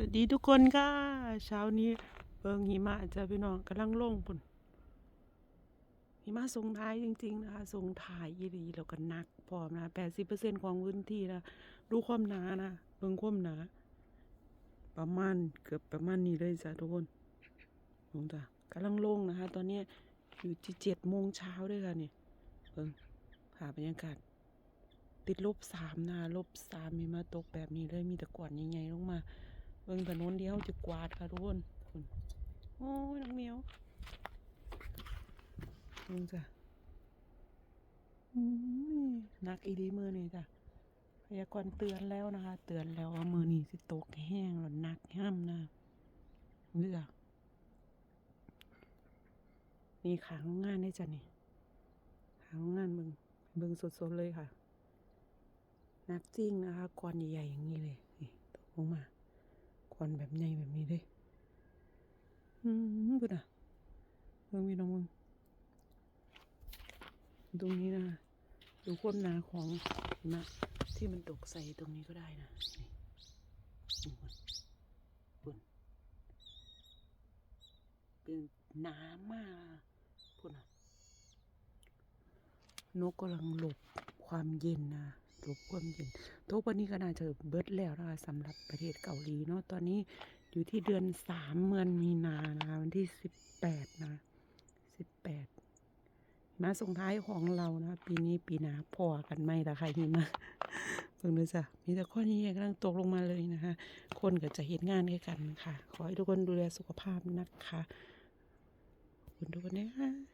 สวัสดีทุกคนค่ะเช้านี้เบิงหิมะจะพี่น้องกำลังลงพุ่นหิมะส่งท้ายจริง ๆ นะคะส่งท้ายยีรีแล้วก็หนักพร้อมนะแปดสิบเปอร์เซ็นของพื้นที่นะดูความหนานะเบิ่งความหนา ประมาณเกือบประมาณนี้เลยจ้ะทุกคนลงจ้ะกำลังลงนะคะ ตอนนี้อยู่ที่เจ็ดโมงเช้าด้วยค่ะเนี่ยเบิ่งผ่าบรรยากาศติดลบสามนะลบสามมีมาตกแบบนี้เลยมีแต่กวาดใหญ่ๆลงมา เบิ่งถนนเดียวจะกวาดค่ะทุกคนโอ้ยน้องเมียวลงจ้ะนักอีดีมือนี่จ้ะพยากรณ์เตือนแล้วนะคะ เตือนแล้วว่ามือนี่สิตกแห้งแล้วหนักห้ามนะเลือกนี่ขางงานได้จ้ะนี่ขางงานเบิ่งเบิ่งสดๆเลยค่ะนักจริงนะคะก้อนใหญ่ๆอย่างนี้เลยนี่ตกลงมา ควันแบบใหญ่แบบนี้เลยอืมบุดอะเบิ่งพี่น้องมึงตรงนี้นะดูความหนาของหิมะที่มันตกใส่ตรงนี้ก็ได้นะนี่ดูมันปุ่นเป็นหนามากปุ่นอะนกกำลังหลบความเย็นนะ ลบความเย็นโต๊ะวันนี้ก็น่าจะเบิดแล้วนะคะสำหรับประเทศเกาหลีเนาะตอนนี้อยู่ที่เดือนสามเมือนมีนานะคะวันที่สิบแปดนะสิบแปดมาส่งท้ายของเรานะ ปีนี้ปีหนาพอกันไหมล่ะใครหิมะเพิ่งดูจ้ะมีแต่ข้อนี้กำลังตกลงมาเลยนะคะ คนก็จะเห็นงานด้วยกันค่ะ ขอให้ทุกคนดูแลสุขภาพนะคะขอบคุณทุกคนนะคะ